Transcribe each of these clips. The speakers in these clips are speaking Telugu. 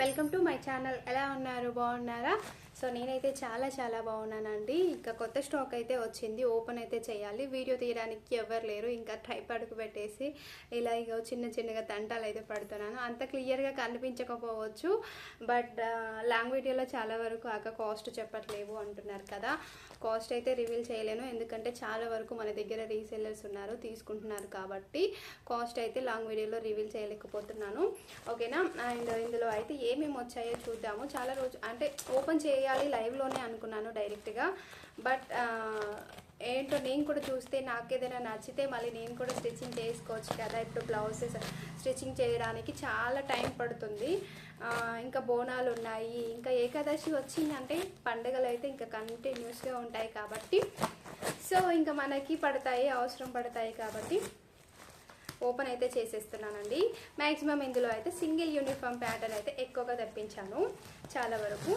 Welcome to my channel. ఎలా ఉన్నారు? బాగున్నారా? సో నేనైతే చాలా చాలా బాగున్నానండి. ఇంకా కొత్త స్టాక్ అయితే వచ్చింది. ఓపెన్ అయితే చేయాలి. వీడియో తీయడానికి ఎవరు లేరు. ఇంకా ట్రైపాడ్కు పెట్టేసి ఇలా ఇక చిన్న చిన్నగా తంటాలు అయితే పడుతున్నాను. అంత క్లియర్గా కనిపించకపోవచ్చు. బట్ లాంగ్ వీడియోలో చాలా వరకు ఆక కాస్ట్ చెప్పట్లేవు అంటున్నారు కదా. కాస్ట్ అయితే రివీల్ చేయలేను. ఎందుకంటే చాలా వరకు మన దగ్గర రీసెల్లర్స్ ఉన్నారు తీసుకుంటున్నారు కాబట్టి కాస్ట్ అయితే లాంగ్ వీడియోలో రివీల్ చేయలేకపోతున్నాను. ఓకేనా? అండ్ ఇందులో అయితే ఏమేమి వచ్చాయో చూద్దాము. చాలా రోజు అంటే ఓపెన్ చేయ చేయాలి లైవ్లోనే అనుకున్నాను డైరెక్ట్గా బట్ ఏంటో నేను కూడా చూస్తే నాకు ఏదైనా నచ్చితే మళ్ళీ నేను కూడా స్టిచ్చింగ్ చేసుకోవచ్చు కదా. ఇప్పుడు బ్లౌజెస్ స్టిచ్చింగ్ చేయడానికి చాలా టైం పడుతుంది. ఇంకా బోనాలు ఉన్నాయి ఇంకా ఏకాదశి వచ్చిందంటే పండుగలు అయితే ఇంకా కంటిన్యూస్గా ఉంటాయి కాబట్టి. సో ఇంకా మనకి పడతాయి అవసరం పడతాయి కాబట్టి ఓపెన్ అయితే చేసేస్తున్నానండి. మ్యాక్సిమం ఇందులో అయితే సింగిల్ యూనిఫామ్ ప్యాటర్న్ అయితే ఎక్కువగా తెప్పించాను చాలా వరకు.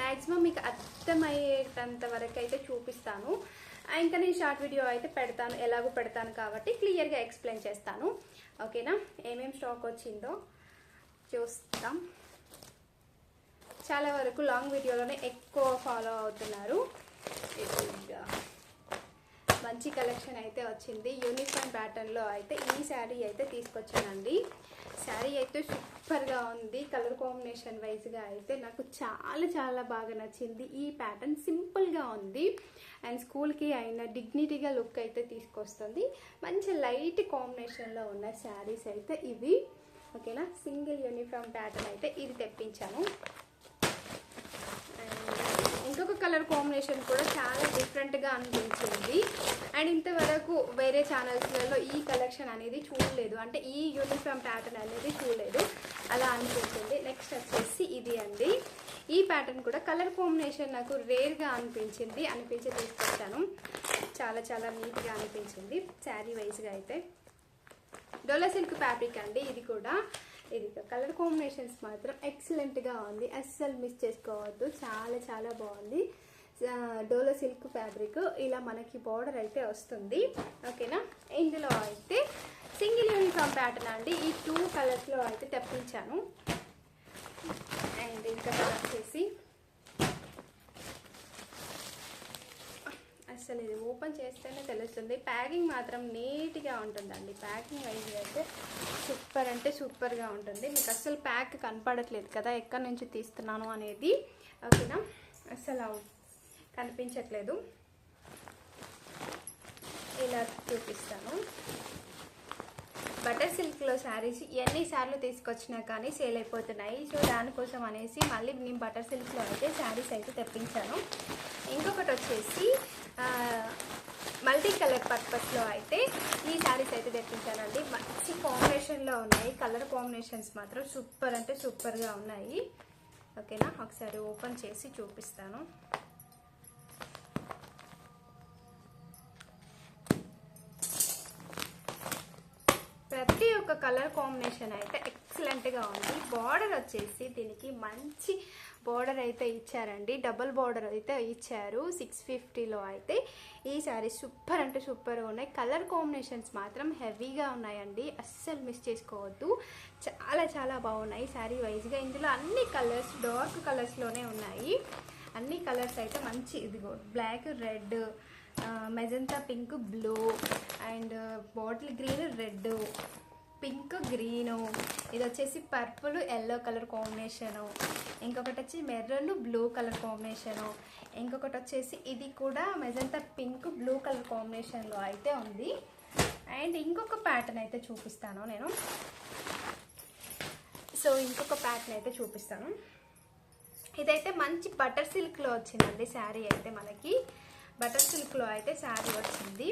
మ్యాక్సిమం మీకు అర్థమయ్యేటంత వరకు అయితే చూపిస్తాను ఇంకా నేను షార్ట్ వీడియో అయితే పెడతాను ఎలాగో పెడతాను కాబట్టి క్లియర్గా ఎక్స్ప్లెయిన్ చేస్తాను. ఓకేనా? ఏమేమి స్టాక్ వచ్చిందో చూస్తాం. చాలా వరకు లాంగ్ వీడియోలోనే ఎక్కువ ఫాలో అవుతున్నారు. మంచి కలెక్షన్ అయితే వచ్చింది. యూనిఫామ్ ప్యాటర్న్లో అయితే ఈ శారీ అయితే తీసుకొచ్చానండి. శారీ అయితే సూపర్గా ఉంది. కలర్ కాంబినేషన్ వైజ్గా అయితే నాకు చాలా చాలా బాగా నచ్చింది. ఈ ప్యాటర్న్ సింపుల్గా ఉంది. అండ్ స్కూల్కి అయిన డిగ్నిటీగా లుక్ అయితే తీసుకొస్తుంది. మంచి లైట్ కాంబినేషన్లో ఉన్న శారీస్ అయితే ఇవి. ఓకేనా సింగిల్ యూనిఫామ్ ప్యాటర్న్ అయితే ఇది తెప్పించాను. కలర్ కాంబినేషన్ కూడా చాలా డిఫరెంట్గా అనిపించింది. అండ్ ఇంతవరకు వేరే ఛానల్స్లలో ఈ కలెక్షన్ అనేది చూడలేదు. అంటే ఈ యూనిఫామ్ ప్యాటర్న్ అనేది చూడలేదు. అలా అనిపించింది. నెక్స్ట్ వచ్చేసి ఇది అండి. ఈ ప్యాటర్న్ కూడా కలర్ కాంబినేషన్ నాకు రేర్గా అనిపించింది. అనిపించి తీసుకొచ్చాను. చాలా చాలా నీట్గా అనిపించింది. శారీ వైజ్గా అయితే. డోలా సిల్క్ ఫ్యాబ్రిక్ అండి ఇది కూడా. ఇది కలర్ కాంబినేషన్స్ మాత్రం ఎక్సలెంట్గా ఉంది. అస్సలు మిస్ చేసుకోవద్దు. చాలా చాలా బాగుంది. డోలో సిల్క్ ఫ్యాబ్రిక్. ఇలా మనకి బార్డర్ అయితే వస్తుంది. ఓకేనా? ఇందులో అయితే సింగిల్ యూనిఫామ్ ప్యాటర్న్ అండి. ఈ టూ కలర్స్లో అయితే తెప్పించాను. అండ్ ఇంకా వచ్చేసి అసలు ఇది ఓపెన్ చేస్తేనే తెలుస్తుంది. ప్యాకింగ్ మాత్రం నీట్గా ఉంటుందండి. ప్యాకింగ్ వైజ్ అయితే సూపర్ అంటే సూపర్గా ఉంటుంది. మీకు అసలు ప్యాక్ కనపడట్లేదు కదా ఎక్కడి నుంచి తీస్తున్నాను అనేది ఓకేనా? అసలు కనిపించట్లేదు. ఇలా చూపిస్తాను. బటర్ సిల్క్లో శారీస్ ఎన్నిసార్లు తీసుకొచ్చినా కానీ సేల్ అయిపోతున్నాయి. సో దానికోసం అనేసి మళ్ళీ నేను బటర్ సిల్క్లో అయితే శారీస్ అయితే తెప్పించాను. ఇంకొకటి వచ్చేసి మల్టీ కలర్ పర్పస్లో అయితే ఈ శారీస్ అయితే తెప్పించానండి. మంచి కాంబినేషన్లో ఉన్నాయి. కలర్ కాంబినేషన్స్ మాత్రం సూపర్ అంటే సూపర్గా ఉన్నాయి. ఓకేనా ఒకసారి ఓపెన్ చేసి చూపిస్తాను. ప్రతి ఒక్క కలర్ కాంబినేషన్ అయితే ఎక్సలెంట్గా ఉంది. బార్డర్ వచ్చేసి దీనికి మంచి బార్డర్ అయితే ఇచ్చారండి. డబుల్ బార్డర్ అయితే ఇచ్చారు. సిక్స్ ఫిఫ్టీలో అయితే ఈ శారీ సూపర్ అంటే సూపర్గా ఉన్నాయి. కలర్ కాంబినేషన్స్ మాత్రం హెవీగా ఉన్నాయండి. అస్సలు మిస్ చేసుకోవద్దు. చాలా చాలా బాగున్నాయి. శారీ వైజ్గా ఇందులో అన్ని కలర్స్ డార్క్ కలర్స్లోనే ఉన్నాయి. అన్ని కలర్స్ అయితే మంచి ఇదిగో black red magenta pink blue and bottle green red pink green. ఇది వచ్చేసి పర్పుల్ ఎల్లో కలర్ కాంబినేషను. ఇంకొకటి వచ్చి మెర్రన్ బ్లూ కలర్ కాంబినేషను. ఇంకొకటి వచ్చేసి ఇది కూడా మెజంతా పింక్ బ్లూ కలర్ కాంబినేషన్లో అయితే ఉంది. అండ్ ఇంకొక ప్యాటర్న్ అయితే చూపిస్తాను నేను. సో ఇంకొక ప్యాటర్న్ అయితే చూపిస్తాను. ఇదైతే మంచి బటర్ సిల్క్లో వచ్చిందండి శారీ అయితే మనకి. బటర్ సిల్క్లో అయితే శారీ వచ్చింది.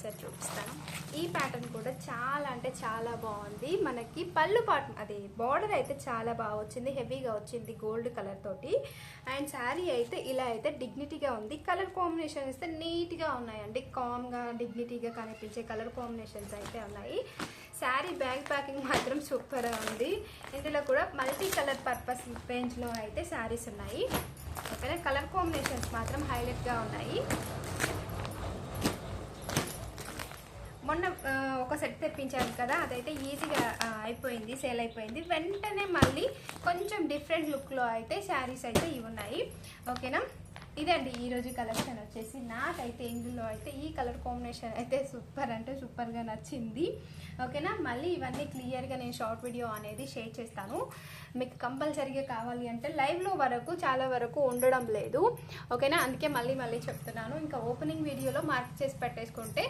ఒకసారి చూపిస్తాను. ఈ ప్యాటర్న్ కూడా చాలా అంటే చాలా బాగుంది. మనకి పళ్ళు పాటు అది బార్డర్ అయితే చాలా బాగా వచ్చింది. హెవీగా వచ్చింది గోల్డ్ కలర్ తోటి. అండ్ శారీ అయితే ఇలా అయితే డిగ్నిటీగా ఉంది. కలర్ కాంబినేషన్ అయితే నీట్గా ఉన్నాయండి. కామ్గా డిగ్నిటీగా కనిపించే కలర్ కాంబినేషన్స్ అయితే ఉన్నాయి. శారీ బ్యాగ్ ప్యాకింగ్ మాత్రం సూపర్గా ఉంది. ఇందులో కూడా మల్టీ కలర్ పర్పస్ రేంజ్లో అయితే శారీస్ ఉన్నాయి. ఓకేనా కలర్ కాంబినేషన్స్ మాత్రం హైలైట్గా ఉన్నాయి. మొన్న ఒక సెట్ తెప్పించాను కదా అదైతే ఈజీగా అయిపోయింది సేల్ అయిపోయింది. వెంటనే మళ్ళీ కొంచెం డిఫరెంట్ లుక్లో అయితే శారీస్ అయితే ఇవి ఉన్నాయి. ఓకేనా? ఇదండి ఈరోజు కలెక్షన్ వచ్చేసి. నాకైతే ఇందులో అయితే ఈ కలర్ కాంబినేషన్ అయితే సూపర్ అంటే సూపర్గా నచ్చింది. ఓకేనా? మళ్ళీ ఇవన్నీ క్లియర్గా నేను షార్ట్ వీడియో అనేది షేర్ చేస్తాను. మీకు కంపల్సరీగా కావాలి అంటే లైవ్లో వరకు చాలా వరకు ఉండడం లేదు. ఓకేనా? అందుకే మళ్ళీ మళ్ళీ చెప్తున్నాను. ఇంకా ఓపెనింగ్ వీడియోలో మార్క్ చేసి పెట్టేసుకుంటే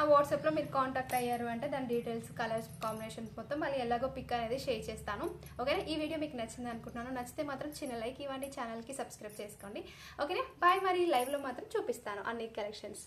ఆ వాట్సాప్లో మీరు కాంటాక్ట్ అయ్యారు అంటే దాని డీటెయిల్స్ కలర్స్ కాంబినేషన్స్ మొత్తం మళ్ళీ ఎలాగో పిక్ అనేది షేర్ చేస్తాను. ఓకేనా? ఈ వీడియో మీకు నచ్చింది అనుకుంటున్నాను. నచ్చితే మాత్రం చిన్న లైక్ ఇవ్వండి. ఛానల్కి సబ్స్క్రైబ్ చేసుకోండి. ఓకేనా? బాయ్ మరి లైవ్లో మాత్రం చూపిస్తాను అన్ని కలెక్షన్స్.